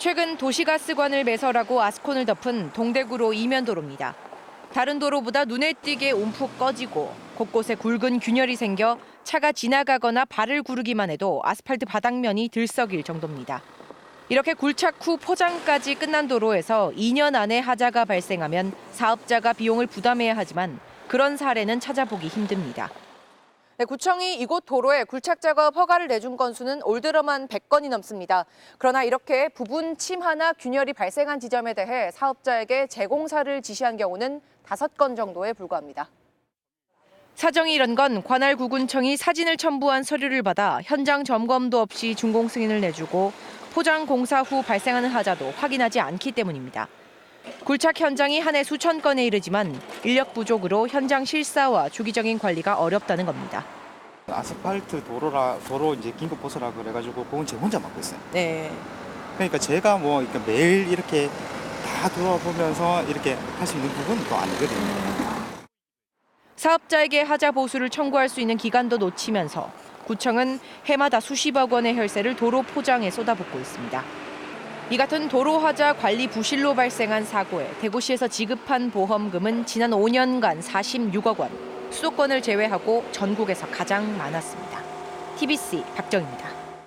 최근 도시가스관을 매설하고 아스콘을 덮은 동대구로 이면도로입니다. 다른 도로보다 눈에 띄게 움푹 꺼지고 곳곳에 굵은 균열이 생겨 차가 지나가거나 발을 구르기만 해도 아스팔트 바닥면이 들썩일 정도입니다. 이렇게 굴착 후 포장까지 끝난 도로에서 2년 안에 하자가 발생하면 사업자가 비용을 부담해야 하지만 그런 사례는 찾아보기 힘듭니다. 네, 구청이 이곳 도로에 굴착 작업 허가를 내준 건수는 올 들어만 100건이 넘습니다. 그러나 이렇게 부분 침하나 균열이 발생한 지점에 대해 사업자에게 재공사를 지시한 경우는 5건 정도에 불과합니다. 사정이 이런 건 관할 구군청이 사진을 첨부한 서류를 받아 현장 점검도 없이 준공 승인을 내주고 포장 공사 후 발생하는 하자도 확인하지 않기 때문입니다. 굴착 현장이 한 해 수천 건에 이르지만 인력 부족으로 현장 실사와 주기적인 관리가 어렵다는 겁니다. 아스팔트 도로라 도로 이제 긴급 보수라 그래가지고 그건 제 혼자 맡고 있어요. 네. 그러니까 제가 뭐 이렇게 매일 이렇게 다 돌아보면서 이렇게 할 수 있는 부분은 또 아니거든요. 사업자에게 하자 보수를 청구할 수 있는 기간도 놓치면서 구청은 해마다 수십억 원의 혈세를 도로 포장에 쏟아붓고 있습니다. 이 같은 도로 하자 관리 부실로 발생한 사고에 대구시에서 지급한 보험금은 지난 5년간 46억 원, 수도권을 제외하고 전국에서 가장 많았습니다. TBC 박정입니다.